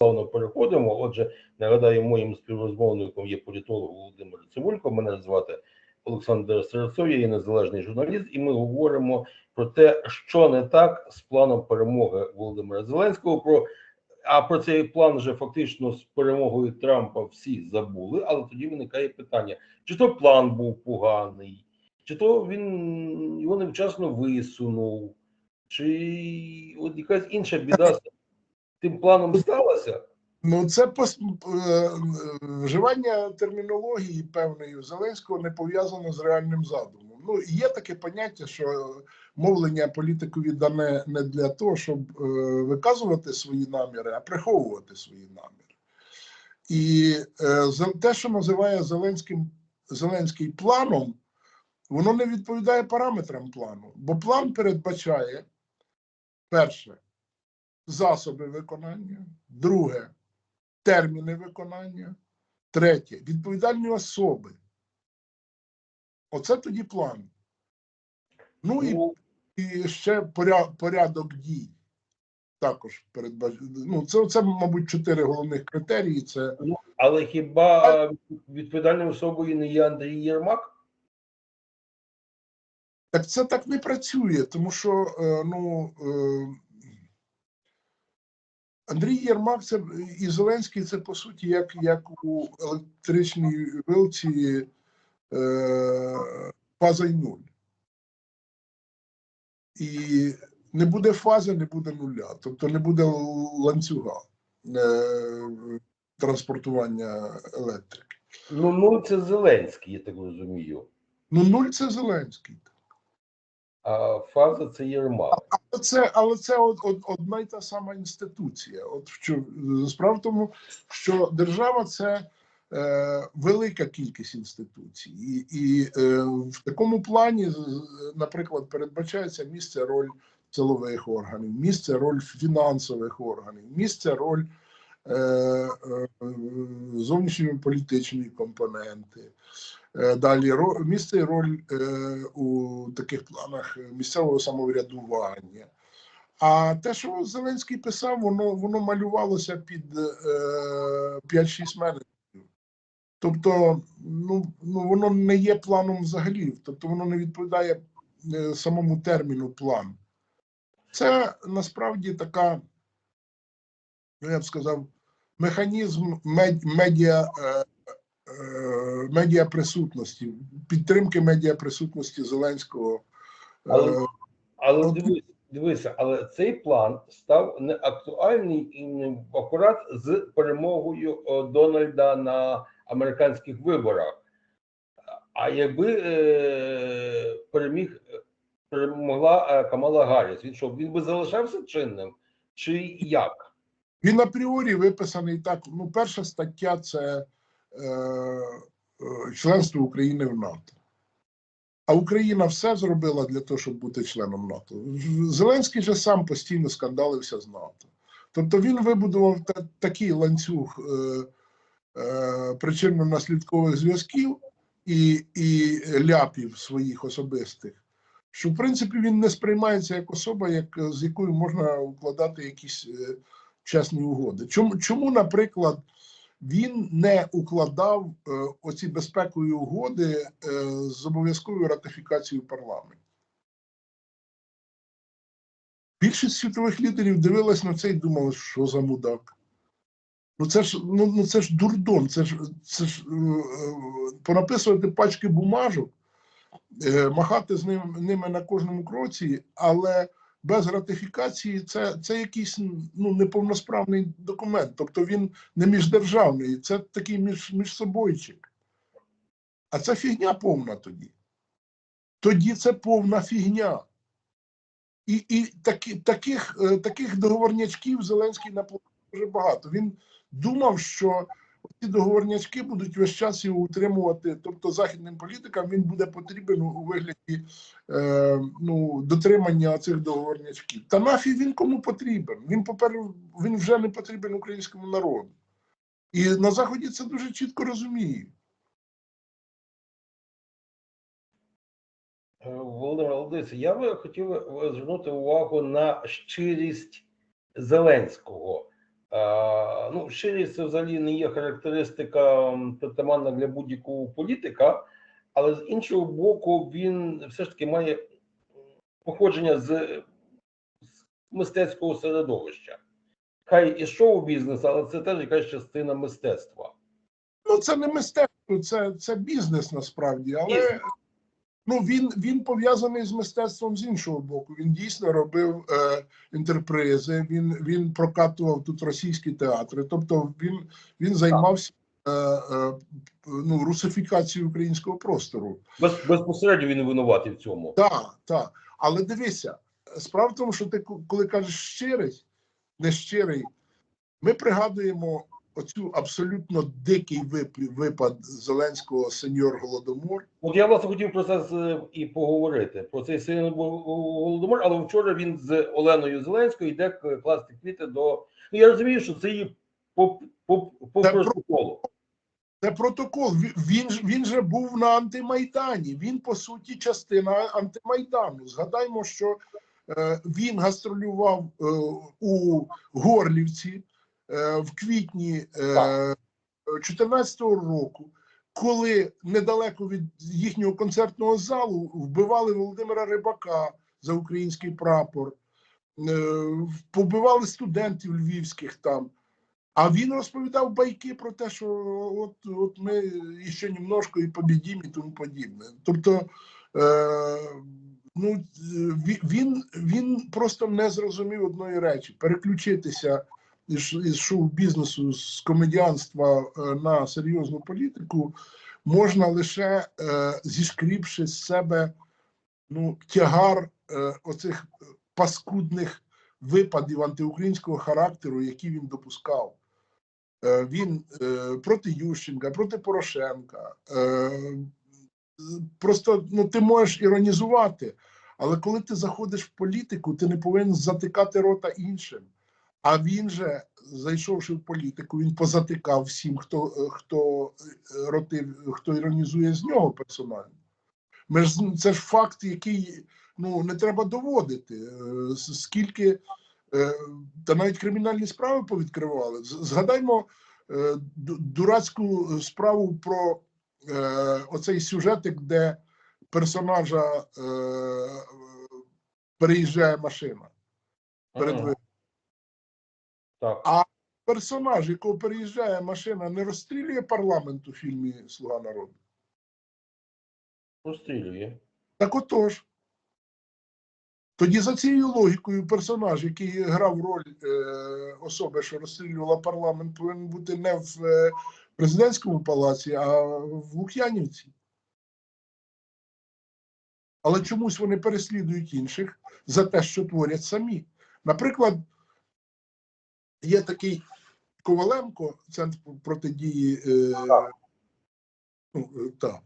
плавно переходимо. Отже, нагадаю, моїм співрозмовником є політолог Володимир Цивулько. Мене звати Олександр Серцов, я є незалежний журналіст, і ми говоримо про те, що не так з планом перемоги Володимира Зеленського. Про а про цей план вже фактично з перемогою Трампа всі забули. Але тоді виникає питання: чи то план був поганий, чи то він його невчасно висунув, чи от якась інша біда тим планом сталася? Ну, це пос... е, е, вживання термінології певної Зеленського не пов'язано з реальним задумом. Ну, є таке поняття, що мовлення політикові дане не для того, щоб е, виказувати свої наміри, а приховувати свої наміри. І те, що називає Зеленським Зеленський планом, воно не відповідає параметрам плану. Бо план передбачає перше засоби виконання, друге терміни виконання, третє відповідальні особи. Оце тоді план. Ну і, Ну, і ще порядок дій. Також передбачено. Ну, це, це, мабуть, чотири головних критерії. Це але хіба відповідальною особою не є Андрій Єрмак? так це так не працює, тому що е, ну, е, Андрій Єрмак це і Зеленський це по суті як, як у електричній вилці е, фаза й нуль. І не буде фази, не буде нуля, тобто не буде ланцюга е, транспортування електрики. Ну, ну це Зеленський, я так розумію. Ну, нуль це Зеленський. А фаза це Єрмак. Але це, але це од, од, одна й та сама інституція. От справа в тому, що держава це е, велика кількість інституцій, і, і е, в такому плані, наприклад, передбачається місце роль силових органів, місце роль фінансових органів, місце роль е, е, зовнішньополітичної компоненти. Е, Далі місце і роль е, у таких планах місцевого самоврядування. А те, що Зеленський писав, воно, воно малювалося під е, 5-6 менеджерів. Тобто, ну, ну воно не є планом взагалі, тобто воно не відповідає е, самому терміну план. Це насправді така, ну я б сказав, механізм мед, медіа. Е, медіаприсутності, підтримки медіаприсутності Зеленського. Е, Але- Але дивись, дивися, але цей план став не актуальний і акурат з перемогою Дональда на американських виборах. А якби е, переміг перемогла е, Камала Гарріс, він що він би залишався чинним? Чи як? Він апріорі виписаний так. Ну, перша стаття це членство України в НАТО. А Україна все зробила для того, щоб бути членом НАТО. Зеленський же сам постійно скандалився з НАТО. Тобто він вибудував та, такий ланцюг е, е, причинно-наслідкових зв'язків і, і ляпів своїх особистих, що в принципі він не сприймається як особа, як, з якою можна укладати якісь е, чесні угоди. Чому, чому, наприклад, він не укладав е, оці безпекові угоди е, з обов'язковою ратифікацією парламенту? Більшість світових лідерів дивилась на це і думали, що за мудак. Ну це ж ну, ну це ж дурдом, це ж це ж е, понаписувати пачки бумажок, махати з ним ними на кожному кроці, але без ратифікації це, це якийсь ну, неповносправний документ. Тобто він не міждержавний, це такий між, міжсобойчик. А це фігня повна тоді. Тоді це повна фігня. І, і такі, таких, е, таких договорнячків Зеленський наплодив дуже багато. Він думав, що ці договорнячки будуть весь час його утримувати. Тобто західним політикам він буде потрібен у вигляді е, ну, дотримання цих договорнячків. Та нафіг він кому потрібен? Він поперед він вже не потрібен українському народу. І на Заході це дуже чітко розуміють. Е, Володимир Володимирович, я би хотів е, звернути увагу на щирість Зеленського. Ну, щирість це взагалі не є характеристика притаманна для будь-якого політика, але з іншого боку, він все ж таки має походження з, з мистецького середовища. Хай і шоу-бізнес, але це теж якась частина мистецтва. Ну, це не мистецтво, це, це бізнес насправді, але Бізнес. Ну, він, він пов'язаний з мистецтвом з іншого боку. Він дійсно робив е, інтерпризи, він, він прокатував тут російські театри. Тобто він, він займався е, е, ну, русифікацією українського простору. Без, безпосередньо він винуватий в цьому. Так, так. Але дивися, справа в тому, що ти ко- коли кажеш щирий, не щирий, ми пригадуємо оцю абсолютно дикий вип- випад Зеленського сеньор Голодомор. От я власне хотів про це з- і поговорити про цей сильний голодомор, але вчора він з Оленою Зеленською йде класти квіти до. Ну я розумію, що це є по, по, по Це протоколу. Це протокол. Він, він, же був на антимайдані. Він, по суті, частина антимайдану. Згадаймо, що е, він гастролював е, у Горлівці в квітні е, 2014 року, коли недалеко від їхнього концертного залу вбивали Володимира Рибака за український прапор, е, побивали студентів львівських там. А він розповідав байки про те, що от, от ми ще немножко і побідім, і тому подібне. Тобто, е, ну, він, він просто не зрозумів одної речі: переключитися із, із шоу-бізнесу, з комедіанства е, на серйозну політику можна лише е, зішкріпши з себе ну, тягар е, оцих паскудних випадів антиукраїнського характеру, які він допускав. Він проти Ющенка, проти Порошенка. Просто ну, ти можеш іронізувати, але коли ти заходиш в політику, ти не повинен затикати рота іншим. А він же, зайшовши в політику, він позатикав всім, хто, хто е, ротив, хто іронізує з нього персонально. Ми ж, це ж факт, який ну, не треба доводити. Е, Скільки е, та навіть кримінальні справи повідкривали. Згадаймо дурацьку справу про оцей сюжетик, де персонажа переїжджає машина перед Мгм. Так. А персонаж, якого переїжджає машина, не розстрілює парламент у фільмі Слуга народу. Розстрілює. Так отож. Тоді за цією логікою персонаж, який грав роль е, особи, що розстрілювала парламент, повинен бути не в е, президентському палаці, а в Лук'янівці. Але чомусь вони переслідують інших за те, що творять самі. Наприклад, є такий Коваленко, центр протидії. Е, ну, е, та.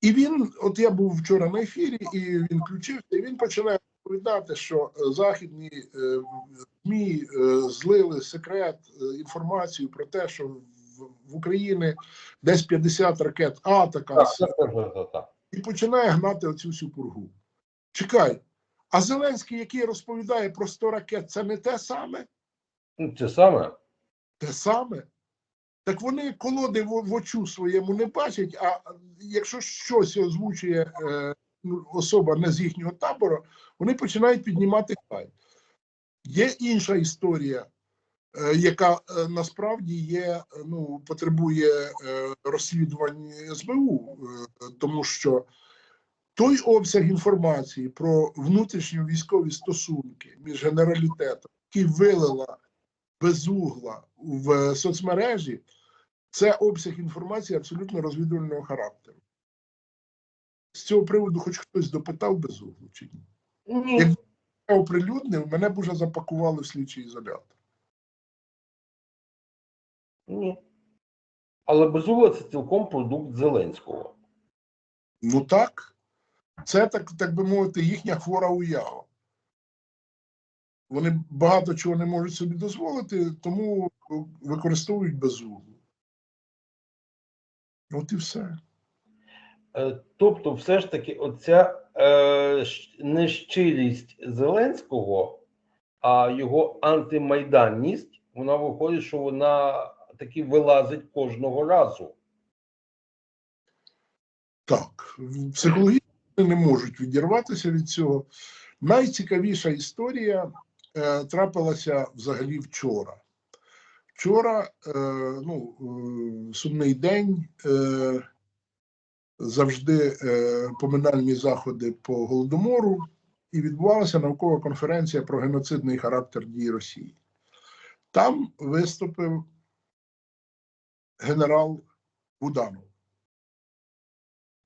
І він, от я був вчора на ефірі, і він включився, і він починає розповідати, що е, західні е, ЗМІ е, злили секрет, е, інформацію про те, що в, в Україні десь 50 ракет так. і починає гнати оцю всю пургу. Чекай, а Зеленський, який розповідає про 100 ракет, це не те саме? Ну, Це саме. Те саме. Так вони колоди в, в очу своєму не бачать, а якщо щось озвучує е, ну, особа не з їхнього табору, вони починають піднімати хай. Є інша історія, е, яка е, насправді є, ну, потребує е, розслідувань СБУ, е, тому що той обсяг інформації про внутрішньовійськові стосунки між генералітетом, який вилила безугла в соцмережі, це обсяг інформації абсолютно розвідувального характеру. З цього приводу, хоч хтось допитав безуглу чи ні? Ні. Як я оприлюднив, мене б уже запакували в слідчий ізолятор. Ні. Але Безугла це цілком продукт Зеленського. Ну так, це так, так би мовити, їхня хвора уява. Вони багато чого не можуть собі дозволити, тому використовують безуглу. От і все. Е, Тобто, все ж таки, оця е, щ- не щирість Зеленського, а його антимайданність вона виходить, що вона таки вилазить кожного разу. Так, психологічно не можуть відірватися від цього. Найцікавіша історія е, трапилася взагалі вчора. Вчора е, ну, е, сумний день, е, завжди е, поминальні заходи по голодомору, і відбувалася наукова конференція про геноцидний характер дій Росії. Там виступив генерал Буданов.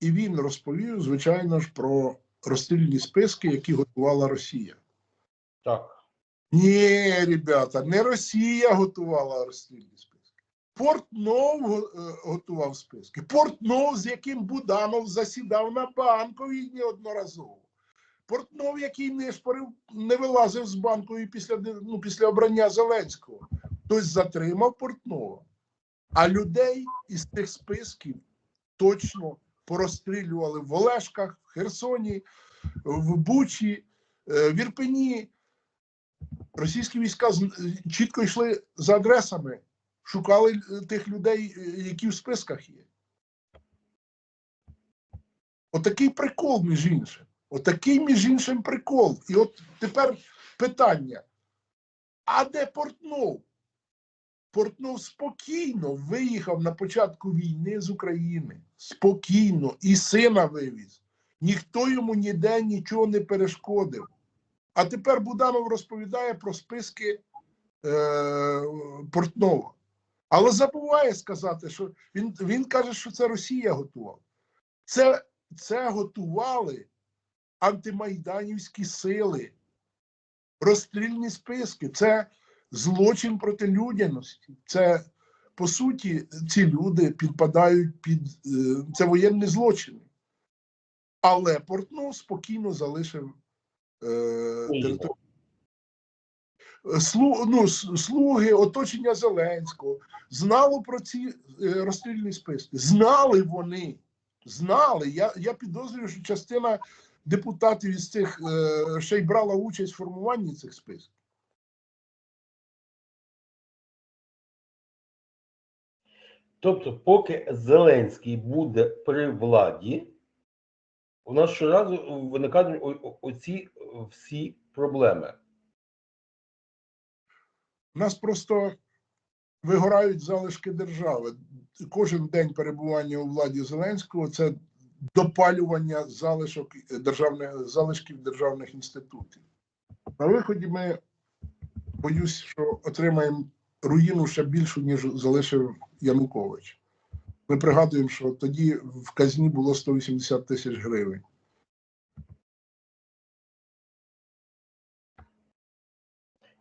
І він розповів, звичайно ж, про розстрільні списки, які готувала Росія. Так. Ні, ребята, не Росія готувала розстрільні списки. Портнов е, готував списки. Портнов, з яким Буданов засідав на банковій неодноразово. Портнов, який не шпорив, не вилазив з банкової після, ну, після обрання Зеленського. Хтось затримав Портнова. А людей із тих списків точно порозстрілювали в Олешках, в Херсоні, в Бучі, е, в Ірпені. Російські війська чітко йшли за адресами, шукали е, тих людей, е, які в списках є. Отакий прикол, між іншим. Отакий, між іншим, прикол. І от тепер питання: а де Портнов? Портнов спокійно виїхав на початку війни з України. Спокійно. І сина вивіз. Ніхто йому ніде нічого не перешкодив. А тепер Буданов розповідає про списки е, Портнова. Але забуває сказати, що він, він каже, що це Росія готувала. Це, це готували антимайданівські сили, розстрільні списки. Це злочин проти людяності. Це, по суті, ці люди підпадають під е, це воєнні злочини. Але Портнов спокійно залишив е, територію. Слу, ну, слуги, оточення Зеленського знало про ці е, розстрільні списки. Знали вони. Знали. Я, я підозрюю, що частина депутатів із цих е, ще й брала участь в формуванні цих списків. Тобто, поки Зеленський буде при владі, у нас щоразу виникають оці е, всі проблеми. У нас просто вигорають залишки держави. Кожен день перебування у владі Зеленського це допалювання залишок державних залишків державних інститутів. На виході ми боюсь, що отримаємо руїну ще більшу, ніж залишив Янукович. Ми пригадуємо, що тоді в казні було 180 тисяч гривень.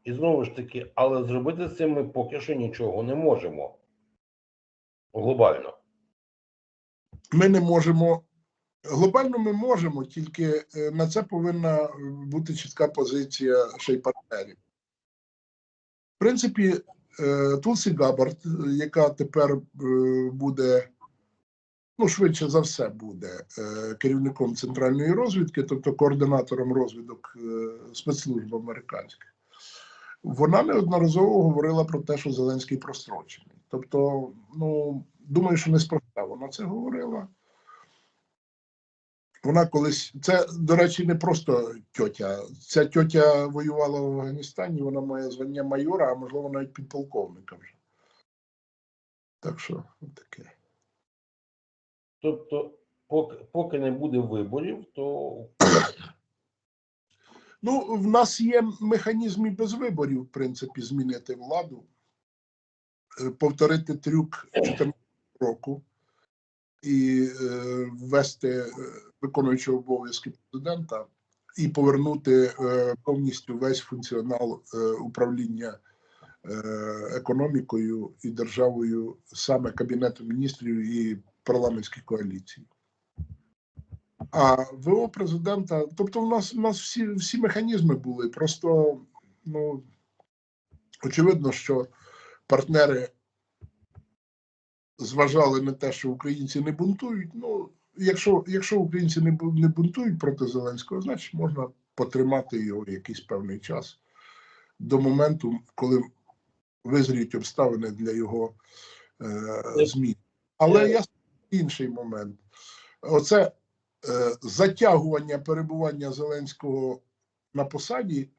І знову ж таки, але зробити з цим ми поки що нічого не можемо. Глобально. ми не можемо. Глобально ми можемо, тільки е, на це повинна бути чітка позиція ще й партнерів. В принципі, Тулсі Габард, яка тепер е, буде, ну, швидше за все, буде е, керівником центральної розвідки, тобто координатором розвідок е, спецслужб американських, вона неодноразово говорила про те, що Зеленський прострочений. Тобто, ну, думаю, що неспроста вона це говорила. Вона колись, це, до речі, не просто тьотя. Ця тьотя воювала в Афганістані, вона має звання майора, а можливо навіть підполковника вже. Так що таке. Тобто, поки, поки не буде виборів, то Ну, в нас є механізм і без виборів, в принципі, змінити владу, Е, повторити трюк 14 року і е, ввести е, виконуючого обов'язки президента і повернути е, повністю весь функціонал е, управління е, економікою і державою саме Кабінету міністрів і парламентських коаліцій. А ВО президента, тобто в нас, в нас всі, всі механізми були. Просто ну, очевидно, що партнери зважали на те, що українці не бунтують. Ну, якщо, якщо українці не, не бунтують проти Зеленського, значить можна потримати його якийсь певний час до моменту, коли визріють обставини для його е, змін. Але я інший момент. Оце е, затягування перебування Зеленського на посаді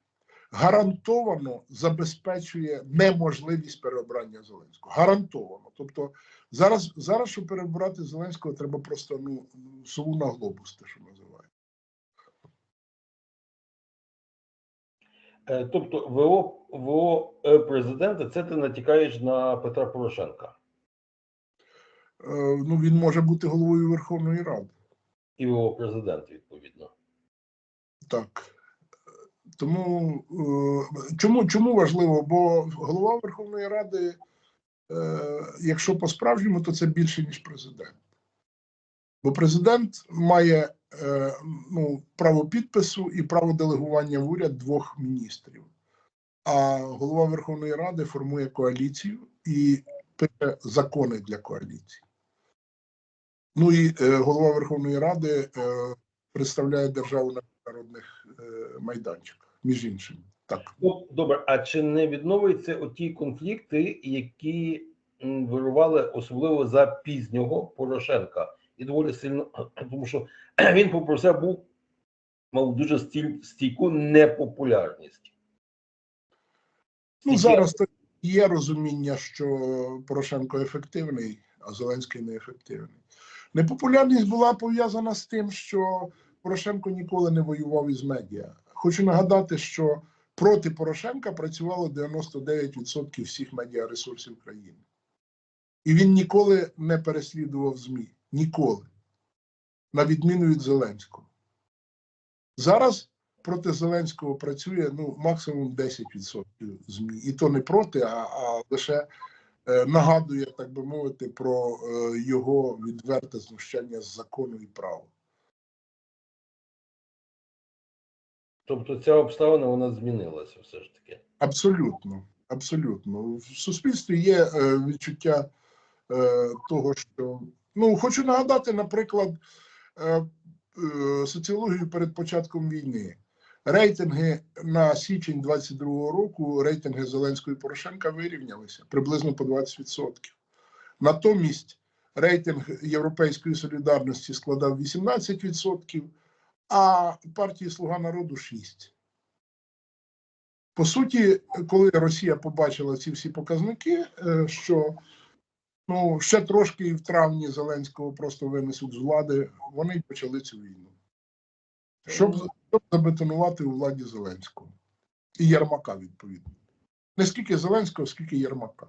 гарантовано забезпечує неможливість переобрання Зеленського. Гарантовано. Тобто зараз, зараз щоб перебрати Зеленського, треба просто ну, сову на глобус, те, що називають. Е, Тобто ВО, ВО е, президента, це ти натякаєш на Петра Порошенка Е, ну, він може бути головою Верховної Ради. і ВО президент, відповідно. Так. Тому е, чому, чому важливо? Бо голова Верховної Ради, е, якщо по-справжньому, то це більше, ніж президент. Бо президент має е, ну, право підпису і право делегування в уряд двох міністрів. А голова Верховної Ради формує коаліцію і пише закони для коаліції. Ну і голова Верховної Ради представляє державу на міжнародних е, майданчиках, між іншим. Так. Ну, добре, а чи не відновуються оті конфлікти, які вирували особливо за пізнього Порошенка? І доволі сильно, тому що він попри все був мав дуже стійку непопулярність. Ну зараз є розуміння, що Порошенко ефективний, а Зеленський неефективний. Непопулярність була пов'язана з тим, що Порошенко ніколи не воював із медіа. Хочу нагадати, що проти Порошенка працювало 99% всіх медіаресурсів країни. І він ніколи не переслідував ЗМІ. Ніколи. На відміну від Зеленського. Зараз проти Зеленського працює ну, максимум 10% ЗМІ. І то не проти, а, а лише е, нагадує, так би мовити, про е, його відверте знущання з закону і права. Тобто ця обставина вона змінилася все ж таки. Абсолютно, абсолютно. В суспільстві є е, відчуття е, того, що ну хочу нагадати, наприклад, е, соціологію перед початком війни. Рейтинги на січень 22-го року, рейтинги Зеленського і Порошенка вирівнялися приблизно по 20%. Натомість рейтинг Європейської солідарності складав 18%, а партії Слуга народу 6%. По суті, коли Росія побачила ці всі показники, е, що ну ще трошки і в травні Зеленського просто винесуть з влади, вони почали цю війну. Щоб, щоб забетонувати у владі Зеленського і Єрмака, відповідно. Не скільки Зеленського, скільки Єрмака.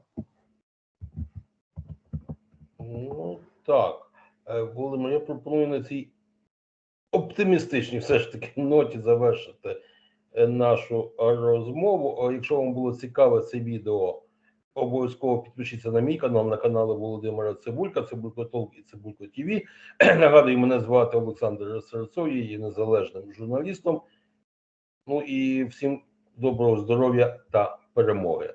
Ну так. Е, Володимир, я пропоную на цій оптимістичній все ж таки ноті завершити е, нашу розмову. Якщо вам було цікаве це відео, обов'язково підпишіться на мій канал, на канали Володимира Цибулька, Цибулько Толк і Цибулько ТВ. Нагадую, мене звати Олександр Серцов, я є незалежним журналістом. Ну і всім доброго здоров'я та перемоги.